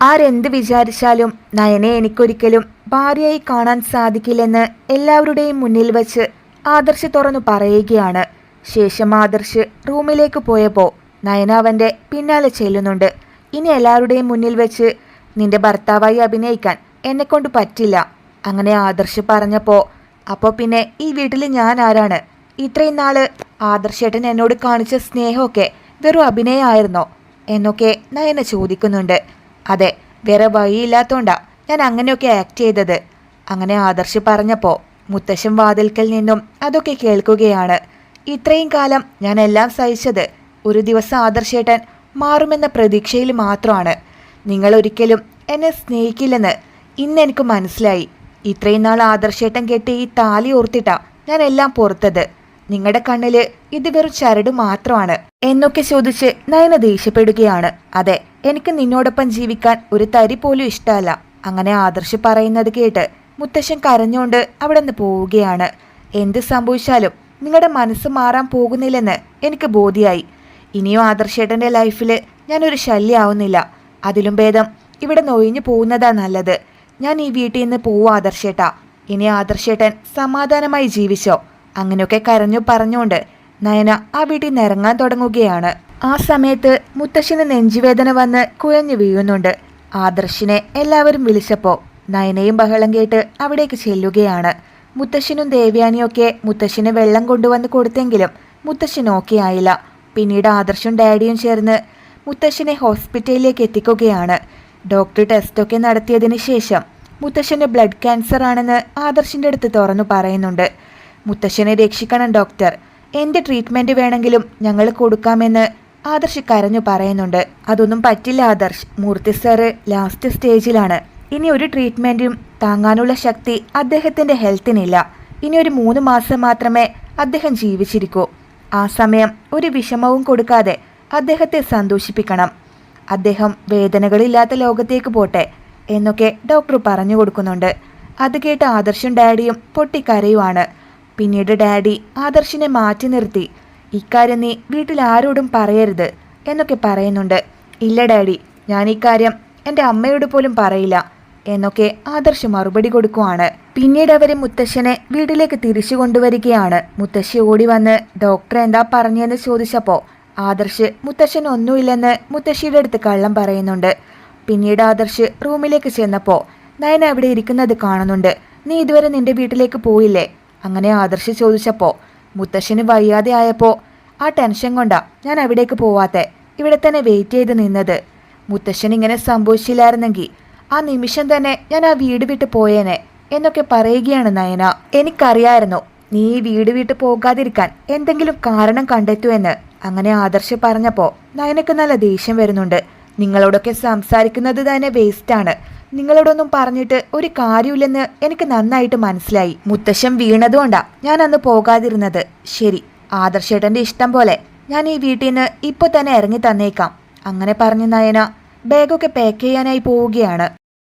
ആരെന്ത് വിചാരിച്ചാലും നയനെ എനിക്കൊരിക്കലും ഭാര്യയായി കാണാൻ സാധിക്കില്ലെന്ന് എല്ലാവരുടെയും മുന്നിൽ വച്ച് ആദർശ് തുറന്നു പറയുകയാണ്. ശേഷം ആദർശ് റൂമിലേക്ക് പോയപ്പോൾ നയന അവന്റെ പിന്നാലെ ചെല്ലുന്നുണ്ട്. ഇനി എല്ലാവരുടെയും മുന്നിൽ വെച്ച് നിന്റെ ഭർത്താവായി അഭിനയിക്കാൻ എന്നെക്കൊണ്ട് പറ്റില്ല അങ്ങനെ ആദർശ് പറഞ്ഞപ്പോൾ അപ്പോൾ പിന്നെ ഈ വീട്ടിൽ ഞാൻ ആരാണ്? ഇത്രയും നാൾ ആദർശേട്ടൻ എന്നോട് കാണിച്ച സ്നേഹമൊക്കെ വെറും അഭിനയമായിരുന്നോ? എന്നൊക്കെ നയന ചോദിക്കുന്നുണ്ട്. അതെ വേറെ വഴിയില്ലാത്തോണ്ടാ ഞാൻ അങ്ങനെയൊക്കെ ആക്ട് ചെയ്തത്. അങ്ങനെ ആദർശ് പറഞ്ഞപ്പോൾ മുത്തശ്ശൻ വാതിൽക്കൽ നിന്നും അതൊക്കെ കേൾക്കുകയാണ്. ഇത്രയും കാലം ഞാൻ എല്ലാം സഹിച്ചത് ഒരു ദിവസം ആദർശേട്ടൻ മാറുമെന്ന പ്രതീക്ഷയിൽ മാത്രമാണ്. നിങ്ങൾ ഒരിക്കലും എന്നെ സ്നേഹിക്കില്ലെന്ന് ഇന്ന് എനിക്ക് മനസ്സിലായി. ഇത്രയും നാൾ ആദർശേട്ടൻ കെട്ടി ഈ താലി ഓർത്തിട്ടാ ഞാൻ എല്ലാം പുറത്തത് നിങ്ങളുടെ കണ്ണിൽ ഇത് വെറും ചരട് മാത്രമാണ് എന്നൊക്കെ ചോദിച്ച് നയന ദേഷ്യപ്പെടുകയാണ്. അതെ എനിക്ക് നിന്നോടൊപ്പം ജീവിക്കാൻ ഒരു തരി പോലും ഇഷ്ടമല്ല. അങ്ങനെ ആദർശ് പറയുന്നത് കേട്ട് മുത്തശ്ശൻ കരഞ്ഞുകൊണ്ട് അവിടെ നിന്ന് പോവുകയാണ്. എന്ത് സംഭവിച്ചാലും നിങ്ങളുടെ മനസ്സ് മാറാൻ പോകുന്നില്ലെന്ന് എനിക്ക് ബോധ്യായി. ഇനിയും ആദർശേട്ടന്റെ ലൈഫിൽ ഞാനൊരു ശല്യമാവുന്നില്ല അതിലും ഭേദം ഇവിടെ നൊയിഞ്ഞു പോകുന്നതാ നല്ലത്. ഞാൻ ഈ വീട്ടിൽ നിന്ന് പോവും ആദർശേട്ടാ. ഇനി ആദർശേട്ടൻ സമാധാനമായി ജീവിച്ചോ? അങ്ങനെയൊക്കെ കരഞ്ഞു പറഞ്ഞുകൊണ്ട് നയന ആ വീട്ടിൽ നിറങ്ങാൻ തുടങ്ങുകയാണ്. ആ സമയത്ത് മുത്തശ്ശിന് നെഞ്ചുവേദന വന്ന് കുഴഞ്ഞു വീഴുന്നുണ്ട്. ആദർശിനെ എല്ലാവരും വിളിച്ചപ്പോൾ നയനയും ബഹളം കേട്ട് അവിടേക്ക് ചെല്ലുകയാണ്. മുത്തശ്ശിനും ദേവ്യാനിയൊക്കെ മുത്തശ്ശിന് വെള്ളം കൊണ്ടുവന്ന് കൊടുത്തെങ്കിലും മുത്തശ്ശൻ ഓക്കെ ആയില്ല പിന്നീട് ആദർശും ഡാഡിയും ചേർന്ന് മുത്തശ്ശനെ ഹോസ്പിറ്റലിലേക്ക് എത്തിക്കുകയാണ്. ഡോക്ടർ ടെസ്റ്റൊക്കെ നടത്തിയതിന് ശേഷം മുത്തശ്ശന് ബ്ലഡ് ക്യാൻസർ ആണെന്ന് ആദർശിന്റെ അടുത്ത് തുറന്നു പറയുന്നുണ്ട്. മുത്തശ്ശനെ രക്ഷിക്കണം ഡോക്ടർ. എന്ത് ട്രീറ്റ്മെന്റ് വേണമെങ്കിലും ഞങ്ങൾ കൊടുക്കാമെന്ന് ആദർശ് കരഞ്ഞു പറയുന്നുണ്ട്. അതൊന്നും പറ്റില്ല ആദർശ്. മൂർത്തി സാറ് ലാസ്റ്റ് സ്റ്റേജിലാണ് ഇനി ഒരു ട്രീറ്റ്മെന്റും താങ്ങാനുള്ള ശക്തി അദ്ദേഹത്തിന്റെ ഹെൽത്തിനില്ല ഇനി ഒരു മൂന്ന് മാസം മാത്രമേ അദ്ദേഹം ജീവിച്ചിരിക്കൂ. ആ സമയം ഒരു വിഷമവും കൊടുക്കാതെ അദ്ദേഹത്തെ സന്തോഷിപ്പിക്കണം. അദ്ദേഹം വേദനകളില്ലാത്ത ലോകത്തേക്ക് പോട്ടെ എന്നൊക്കെ ഡോക്ടർ പറഞ്ഞു കൊടുക്കുന്നുണ്ട്. അത് കേട്ട് ആദർശും ഡാഡിയും പൊട്ടിക്കരയുവാണ്. പിന്നീട് ഡാഡി ആദർശിനെ മാറ്റി നിർത്തി. ഇക്കാര്യം നീ വീട്ടിൽ ആരോടും പറയരുത് എന്നൊക്കെ പറയുന്നുണ്ട്. ഇല്ല ഡാഡി ഞാൻ ഇക്കാര്യം എന്റെ അമ്മയോട് പോലും പറയില്ല എന്നൊക്കെ ആദർശ് മറുപടി കൊടുക്കുവാണ്. പിന്നീട് അവരെ മുത്തശ്ശനെ വീട്ടിലേക്ക് തിരിച്ചു കൊണ്ടുവരികയാണ്. മുത്തശ്ശി ഓടി വന്ന് ഡോക്ടർ എന്താ പറഞ്ഞെന്ന് ചോദിച്ചപ്പോൾ ആദർശ് മുത്തശ്ശൻ ഒന്നുമില്ലെന്ന് മുത്തശ്ശിയുടെ അടുത്ത് കള്ളം പറയുന്നുണ്ട്. പിന്നീട് ആദർശ് റൂമിലേക്ക് ചെന്നപ്പോൾ നയന അവിടെ ഇരിക്കുന്നത് കാണുന്നുണ്ട്. നീ ഇതുവരെ നിന്റെ വീട്ടിലേക്ക് പോയില്ലേ? അങ്ങനെ ആദർശ് ചോദിച്ചപ്പോൾ മുത്തശ്ശന് വയ്യാതെ ആയപ്പോൾ ആ ടെൻഷൻ കൊണ്ടാ ഞാൻ അവിടേക്ക് പോവാത്തെ. ഇവിടെ തന്നെ വെയിറ്റ് ചെയ്ത് നിന്നത്. മുത്തശ്ശൻ ഇങ്ങനെ സംഭവിച്ചില്ലായിരുന്നെങ്കിൽ ആ നിമിഷം തന്നെ ഞാൻ ആ വീട് വിട്ട് പോയേനെ എന്നൊക്കെ പറയുകയാണ് നയന. എനിക്കറിയായിരുന്നു നീ ഈ വീട് വിട്ട് പോകാതിരിക്കാൻ എന്തെങ്കിലും കാരണം കണ്ടെത്തുമെന്ന്. അങ്ങനെ ആദർശ് പറഞ്ഞപ്പോൾ നയനക്ക് നല്ല ദേഷ്യം വരുന്നുണ്ട്. നിങ്ങളോടൊക്കെ സംസാരിക്കുന്നത് തന്നെ വേസ്റ്റാണ് നിങ്ങളോടൊന്നും പറഞ്ഞിട്ട് ഒരു കാര്യമില്ലെന്ന് എനിക്ക് നന്നായിട്ട് മനസ്സിലായി. മുത്തശ്ശൻ വീണതുകൊണ്ടാ ഞാൻ അന്ന് പോകാതിരുന്നത്. ശരി ആദർശേട്ടന്റെ ഇഷ്ടം പോലെ ഞാൻ ഈ വീട്ടിൽ നിന്ന് തന്നെ ഇറങ്ങി തന്നേക്കാം. അങ്ങനെ പറഞ്ഞു നയന ബാഗൊക്കെ പാക്ക് ചെയ്യാനായി പോവുകയാണ്.